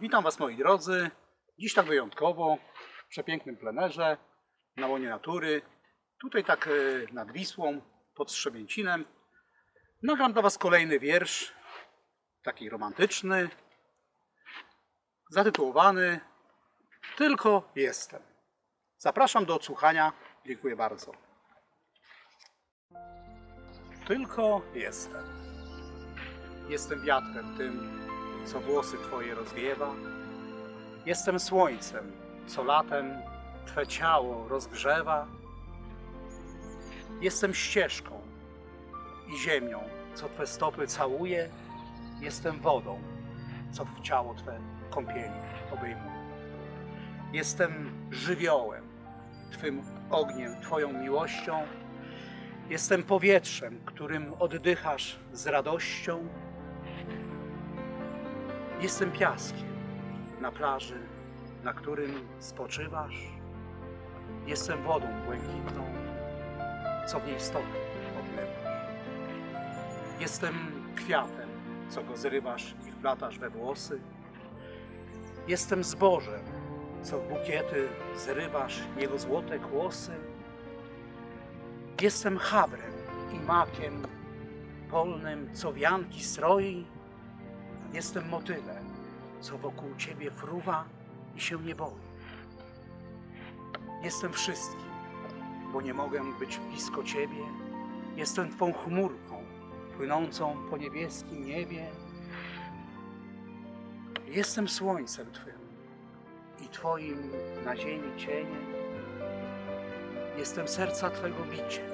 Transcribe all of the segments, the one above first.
Witam Was moi drodzy. Dziś tak wyjątkowo, w przepięknym plenerze, na łonie natury. Tutaj tak e, nad Wisłą, pod Strzemięcinem. Nagram dla Was kolejny wiersz, taki romantyczny, zatytułowany Tylko jestem. Zapraszam do odsłuchania. Dziękuję bardzo. Tylko jestem. Jestem wiatrem tym, co włosy Twoje rozwiewa. Jestem słońcem, co latem Twe ciało rozgrzewa. Jestem ścieżką i ziemią, co Twe stopy całuje. Jestem wodą, co w ciało Twe kąpieli obejmuje. Jestem żywiołem, Twym ogniem, Twoją miłością. Jestem powietrzem, którym oddychasz z radością. Jestem piaskiem na plaży, na którym spoczywasz. Jestem wodą błękitną, co w niej stopy obmywasz. Jestem kwiatem, co go zrywasz i wplatasz we włosy. Jestem zbożem, co w bukiety zrywasz jego złote kłosy. Jestem chabrem i makiem polnym, co wianki stroi. Jestem motylem, co wokół ciebie fruwa i się nie boi. Jestem wszystkim, bo nie mogę być blisko ciebie. Jestem twą chmurką płynącą po niebieskim niebie. Jestem słońcem twym i twoim na ziemi cieniem. Jestem serca twego biciem,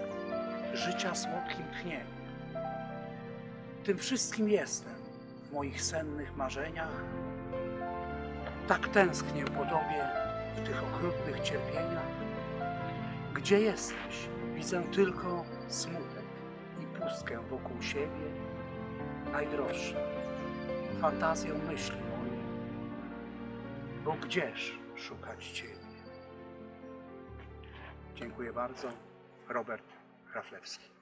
życia słodkim tchnieniem. Tym wszystkim jestem moich sennych marzeniach. Tak tęsknię po Tobie w tych okrutnych cierpieniach. Gdzie jesteś? Widzę tylko smutek i pustkę wokół siebie. Najdroższe, fantazją myśli moje, bo gdzież szukać Ciebie? Dziękuję bardzo. Robert Raflewski.